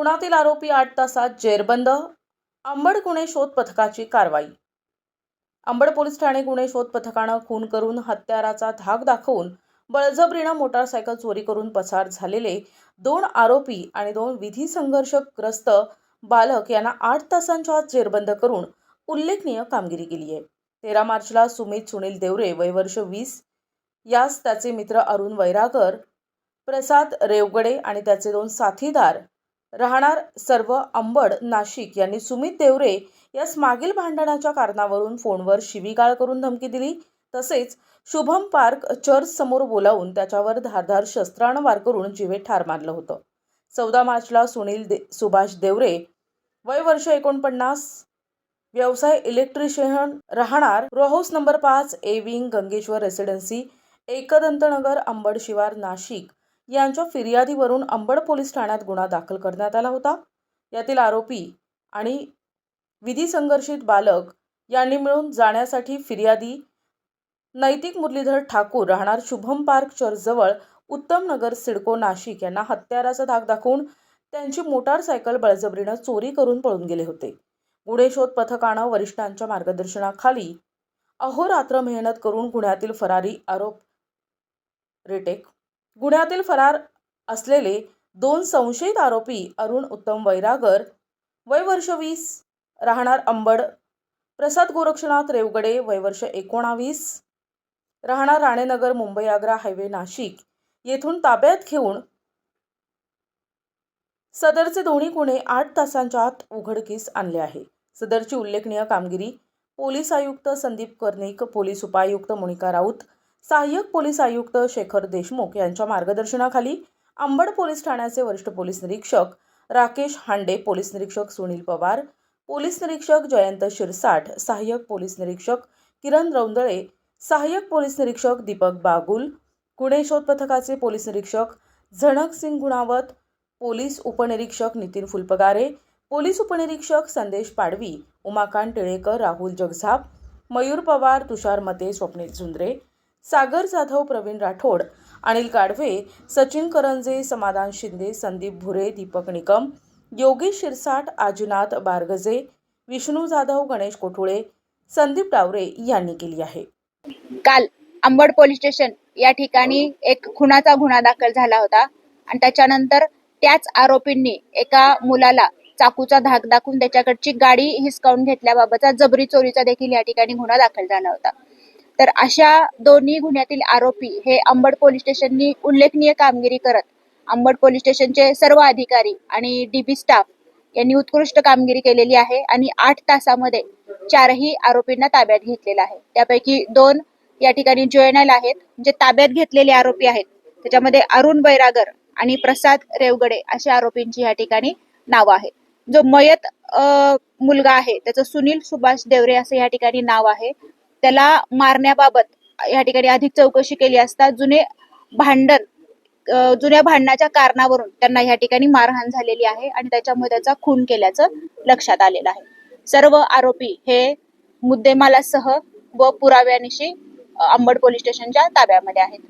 पुण्यातील आरोपी आठ तासात जेरबंद आंबड गुन्हे शोध पथकाची कारवाई. आंबड पोलीस ठाणे गुन्हे शोध पथकानं खून करून हत्याराचा धाक दाखवून बळजबरीनं मोटारसायकल चोरी करून पसार झालेले दोन आरोपी आणि दोन विधी संघर्षग्रस्त बालक यांना आठ तासांच्या आत जेरबंद करून उल्लेखनीय कामगिरी केली आहे. तेरा मार्चला सुमित सुनील देवरे वयवर्ष वीस यास त्याचे मित्र अरुण वैरागर प्रसाद रेवगडे आणि त्याचे दोन साथीदार राहणार सर्व अंबड नाशिक यांनी सुमित देवरे यास मागील भांडणाच्या कारणावरून फोनवर शिवीगाळ करून धमकी दिली. तसेच शुभम पार्क चर्च समोर बोलावून त्याच्यावर धारधार शस्त्रानं वार करून जीवे ठार मारलं होतं. चौदा मार्चला सुनील दे सुभाष देवरे वय वर्ष एकोणपन्नास व्यवसाय इलेक्ट्रिशियन राहणार रोहाऊस नंबर पाच A wing Gangeshwar residency Ekdantnagar Ambad शिवार नाशिक यांच्या फिर्यादीवरून अंबड पोलीस ठाण्यात गुन्हा दाखल करण्यात आला होता. यातील आरोपी आणि विधी संघर्षित बालक यांनी मिळून जाण्यासाठी फिर्यादी नैतिक मुरलीधर ठाकूर राहणार शुभम पार्क चर्चजवळ उत्तम नगर सिडको नाशिक यांना हत्याराचा धाक दाखवून त्यांची मोटारसायकल बळजबरीनं चोरी करून पळून गेले होते. गुन्हे शोध पथकानं वरिष्ठांच्या मार्गदर्शनाखाली अहोरात्र मेहनत करून गुन्ह्यातील फरारी आरोप रेटेक गुन्ह्यातील फरार असलेले दोन संशयित आरोपी अरुण उत्तम वैरागर वय वर्ष वीस राहणार अंबड प्रसाद गोरक्षनाथ रेवगडे वय वर्ष एकोणावीस राहणार राणेनगर मुंबई आग्रा हायवे नाशिक. येथून ताब्यात घेऊन सदरचे दोन्ही गुन्हे आठ तासांच्या आत उघडकीस आणले आहे. सदरची उल्लेखनीय कामगिरी पोलीस आयुक्त संदीप कर्णिक पोलीस उपायुक्त मोनिका राऊत सहाय्यक पोलीस आयुक्त शेखर देशमुख यांच्या मार्गदर्शनाखाली अंबड पोलीस ठाण्याचे वरिष्ठ पोलीस निरीक्षक राकेश हांडे पोलीस निरीक्षक सुनील पवार पोलीस निरीक्षक जयंत शिरसाठ सहाय्यक पोलीस निरीक्षक किरण रौंदळे सहाय्यक पोलीस निरीक्षक दीपक बागुल गुन्हे शोध पथकाचे पोलीस निरीक्षक झणक सिंग गुणावत पोलीस उपनिरीक्षक नितीन फुलपगारे पोलीस उपनिरीक्षक संदेश पाडवी उमाकांत टिळेकर राहुल जगझाप मयूर पवार तुषार मते स्वप्नील झुंद्रे सागर जाधव प्रवीण राठोड अनिल काढवे सचिन करंजे समाधान शिंदे संदीप भुरे दीपक निकम योगी शिरसाट आजुनाथ बारगजे विष्णू जाधव गणेश कोठुळे संदीप डावरे यांनी केली आहे. काल अंबड पोलीस स्टेशन या ठिकाणी एक खुनाचा गुन्हा दाखल झाला होता आणि त्याच्यानंतर त्याच आरोपींनी एका मुलाला चाकूचा धाक दाखवून त्याच्याकडची गाडी हिसकावून घेतल्याबाबतचा जबरी चोरीचा देखील या ठिकाणी गुन्हा दाखल झाला होता. तर अशा दोन्ही गुन्ह्यातील आरोपी हे अंबड पोलीस स्टेशननी उल्लेखनीय कामगिरी करत अंबड पोलीस स्टेशनचे सर्व अधिकारी आणि डीबी स्टाफ यांनी उत्कृष्ट कामगिरी केलेली आहे आणि आठ तासामध्ये चारही आरोपींना ताब्यात घेतलेला आहे. त्यापैकी दोन या ठिकाणी जुएनाईल आहेत जे ताब्यात घेतलेले आरोपी आहेत. त्याच्यामध्ये अरुण बैरागर आणि प्रसाद रेवगडे अशा आरोपींची या ठिकाणी नावं आहेत. जो मयत मुलगा आहे त्याचं सुनील सुभाष देवरे असं या ठिकाणी नाव आहे. त्याला मारण्याबाबत या ठिकाणी अधिक चौकशी केली असता जुने भांडण जुन्या भांडणाच्या कारणावरून त्यांना या ठिकाणी मारहाण झालेली आहे आणि त्याच्यामुळे त्याचा खून केल्याचं लक्षात आलेलं आहे. सर्व आरोपी हे मुद्देमालासह व पुराव्यानिशी अंबड पोलीस स्टेशनच्या ताब्यामध्ये आहेत.